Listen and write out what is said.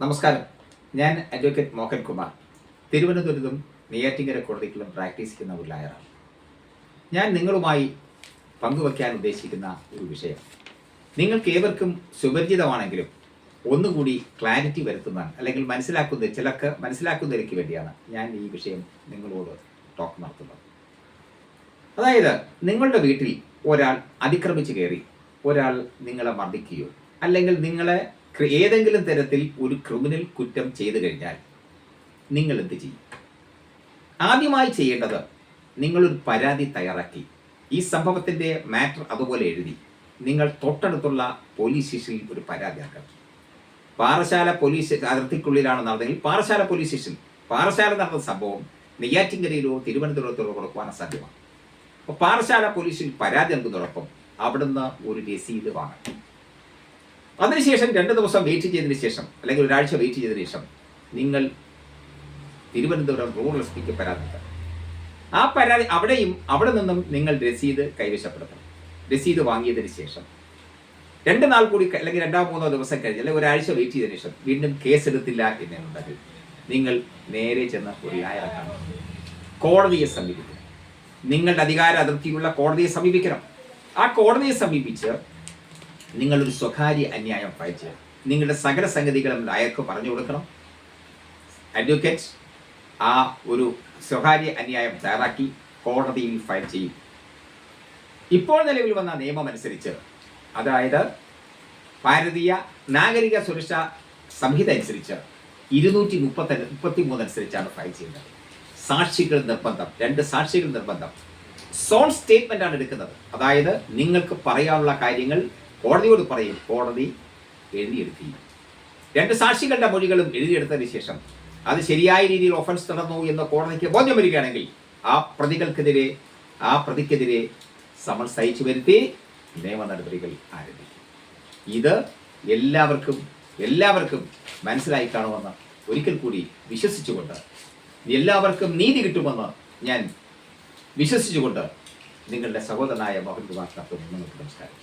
നമസ്കാരം. ഞാൻ അഡ്വക്കേറ്റ് മോഹൻ കുമാർ. തിരുവനന്തപുരത്തും നെയ്യാറ്റിങ്കര കോടതികളും പ്രാക്ടീസ് ചെയ്യുന്ന ഒരു ലായറാണ് ഞാൻ നിങ്ങളുമായി പങ്കുവയ്ക്കാൻ ഉദ്ദേശിക്കുന്ന ഒരു വിഷയം. നിങ്ങൾക്ക് ഏവർക്കും സുപരിചിതമാണെങ്കിലും ഒന്നുകൂടി ക്ലാരിറ്റി വരുത്തുന്നതാണ് അല്ലെങ്കിൽ മനസ്സിലാക്കുന്ന ചിലർക്ക് മനസ്സിലാക്കുന്നതിലേക്ക് വേണ്ടിയാണ് ഞാൻ ഈ വിഷയം നിങ്ങളോട് ടോക്ക് നടത്തുന്നത്. അതായത് നിങ്ങളുടെ വീട്ടിൽ ഒരാൾ അതിക്രമിച്ച് കയറി ഒരാൾ നിങ്ങളെ മർദ്ദിക്കുകയോ അല്ലെങ്കിൽ നിങ്ങളെ ഏതെങ്കിലും തരത്തിൽ ഒരു ക്രിമിനൽ കുറ്റം ചെയ്തു കഴിഞ്ഞാൽ നിങ്ങൾ എന്ത് ചെയ്യും? ആദ്യമായി ചെയ്യേണ്ടത് നിങ്ങളൊരു പരാതി തയ്യാറാക്കി. ഈ സംഭവത്തിന്റെ മാറ്റർ അതുപോലെ എഴുതി നിങ്ങൾ തൊട്ടടുത്തുള്ള പോലീസ് സ്റ്റേഷനിൽ ഒരു പരാതി ആക്കണം പാറശാല പോലീസ് അതിർത്തിക്കുള്ളിലാണ് നടന്നതെങ്കിൽ പാറശാല പോലീസ് സ്റ്റേഷൻ പാറശാല നടന്ന സംഭവം നെയ്യാറ്റിങ്കരയിലോ തിരുവനന്തപുരത്തോ കൊടുക്കുവാൻ സാധ്യമാണ് അപ്പോൾ പാറശാല പോലീസിൽ പരാതി നൽകുന്നതോടൊപ്പം അവിടുന്ന് ഒരു രസീത് വാങ്ങണം. അതിനുശേഷം രണ്ട് ദിവസം വെയിറ്റ് ചെയ്തതിന് ശേഷം അല്ലെങ്കിൽ ഒരാഴ്ച വെയിറ്റ് ചെയ്തതിന് ശേഷം നിങ്ങൾ തിരുവനന്തപുരം റൂറൽ എസ് പിക്ക് പരാതി ആ പരാതി അവിടെയും അവിടെ നിന്നും നിങ്ങൾ രസീത് കൈവശപ്പെടുത്തണം. രസീത് വാങ്ങിയതിന് ശേഷം. രണ്ട് നാൾ കൂടി അല്ലെങ്കിൽ രണ്ടോ മൂന്നോ ദിവസം കഴിഞ്ഞ് അല്ലെങ്കിൽ ഒരാഴ്ച വെയിറ്റ് ചെയ്തതിന് ശേഷം വീണ്ടും കേസ് എടുത്തില്ല എന്നുണ്ടെങ്കിൽ നിങ്ങൾ നേരെ ചെന്ന് ഒരു ലായറെ കാണും കോടതിയെ സമീപിക്കണം. നിങ്ങളുടെ അധികാര അതിർത്തിയുള്ള കോടതിയെ സമീപിക്കണം. ആ കോടതിയെ സമീപിച്ച് നിങ്ങളൊരു സ്വകാര്യ അന്യായം ഫയൽ ചെയ്യണം. നിങ്ങളുടെ സകല സംഗതികളും ലായർക്ക് പറഞ്ഞു കൊടുക്കണം. അഡ്വക്കേറ്റ് ആ ഒരു സ്വകാര്യ അന്യായം തയ്യാറാക്കി കോടതിയിൽ ഫയൽ ചെയ്യും. ഇപ്പോൾ നിലവിൽ വന്ന നിയമം അനുസരിച്ച് അതായത് ഭാരതീയ നാഗരിക സുരക്ഷാ സംഹിത അനുസരിച്ച് ഇരുന്നൂറ്റി മുപ്പത്തി മുപ്പത്തി മൂന്ന് അനുസരിച്ചാണ് ഫയൽ ചെയ്യുന്നത്. സാക്ഷികൾ നിർബന്ധം രണ്ട് സാക്ഷികൾ നിർബന്ധം. സോൺ സ്റ്റേറ്റ്മെന്റ് ആണ് എടുക്കുന്നത്. അതായത് നിങ്ങൾക്ക് പറയാനുള്ള കാര്യങ്ങൾ കോടതിയോട് പറയും കോടതി എഴുതിയെടുത്തി രണ്ട് സാക്ഷികളുടെ മൊഴികളും എഴുതിയെടുത്തതിന് ശേഷം അത് ശരിയായ രീതിയിൽ ഒഫൻസ് നടന്നു എന്ന കോടതിക്ക് ബോധ്യം വരികയാണെങ്കിൽ ആ പ്രതികൾക്കെതിരെ ആ പ്രതിക്കെതിരെ സമൻസ് അയച്ചു വരുത്തി നിയമ നടപടികൾ ആരംഭിക്കും. ഇത് എല്ലാവർക്കും എല്ലാവർക്കും മനസ്സിലായി കാണുമെന്ന് ഒരിക്കൽ കൂടി വിശ്വസിച്ചുകൊണ്ട് എല്ലാവർക്കും നീതി കിട്ടുമെന്ന് ഞാൻ വിശ്വസിച്ചുകൊണ്ട് നിങ്ങളുടെ സഹോദരനായ നടത്തുന്നു നിങ്ങൾക്ക് നമസ്കാരം.